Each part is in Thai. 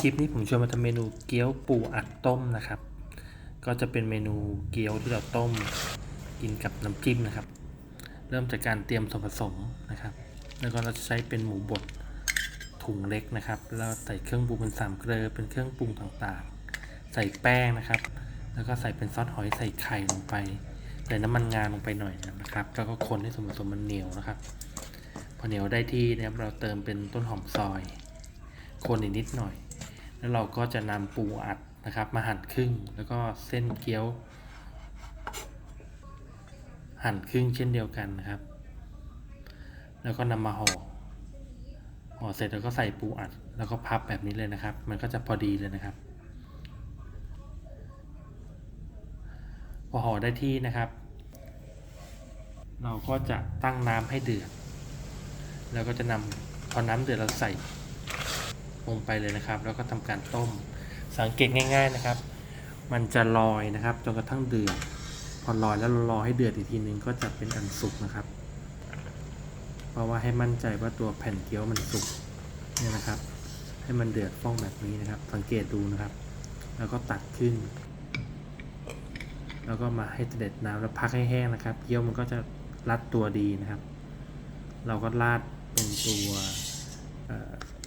คลิปนี้ผมชวนมาทำเมนูเกี๊ยวปูอัดต้มนะครับ ก็จะเป็นเมนูเกี๊ยวที่เราต้มกินกับน้ำจิ้มนะครับ เริ่มจากการเตรียมส่วนผสมนะครับ แล้วก็เราจะใช้เป็นหมูบดถุงเล็กนะครับ แล้วใส่เครื่องปรุงเป็นสามเกลือเป็นเครื่องปรุงต่างๆ ใส่แป้งนะครับ แล้วก็ใส่เป็นซอสหอยใส่ไข่ลงไป ใส่น้ำมันงาลงไปหน่อยนะครับ แล้วก็คนให้ส่วนผสมมันเหนียวนะครับ พอเหนียวได้ที่นะครับเราเติมเป็นต้นหอมซอย คนอีกนิดหน่อย แล้วเราก็จะนำปูอัดนะครับ มาหั่นครึ่ง แล้วก็เส้นเกี๊ยว หั่นครึ่งเช่นเดียวกันนะครับ แล้วก็นำมาห่อห่อเสร็จแล้วก็ใส่ปูอัด แล้วก็พับแบบนี้เลยนะครับ มันก็จะพอดีเลยนะครับ พอห่อได้ที่นะครับ เราก็จะตั้งน้ำให้เดือด แล้วก็จะนำพอน้ำเดือดเราใส่ ลงไปเลยนะครับ แล้วก็ทำการต้ม สังเกตง่าย ๆนะครับ มันจะลอยนะครับจนกระทั่งเดือด พอลอยแล้วรอให้เดือดอีกทีนึงก็จะเป็นอันสุกนะครับ เพราะว่าให้มั่นใจว่าตัวแผ่นเกี๊ยวมันสุกเนี่ยนะครับ ให้มันเดือดฟ้องแบบนี้นะครับ สังเกตดูนะครับ แล้วก็ตัดขึ้น แล้วก็มาให้เด็จน้ำแล้วพักให้แห้งนะครับ เกี๊ยวมันก็จะรัดตัวดีนะครับ เราก็ราดเป็นตัว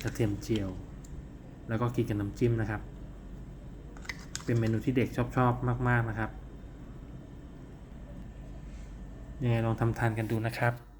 กระเทียมเจียว แล้วก็กินกับน้ำจิ้มนะครับ เป็นเมนูที่เด็กชอบชอบมาก ๆ นะครับยังไงลองทำทานกันดูนะครับ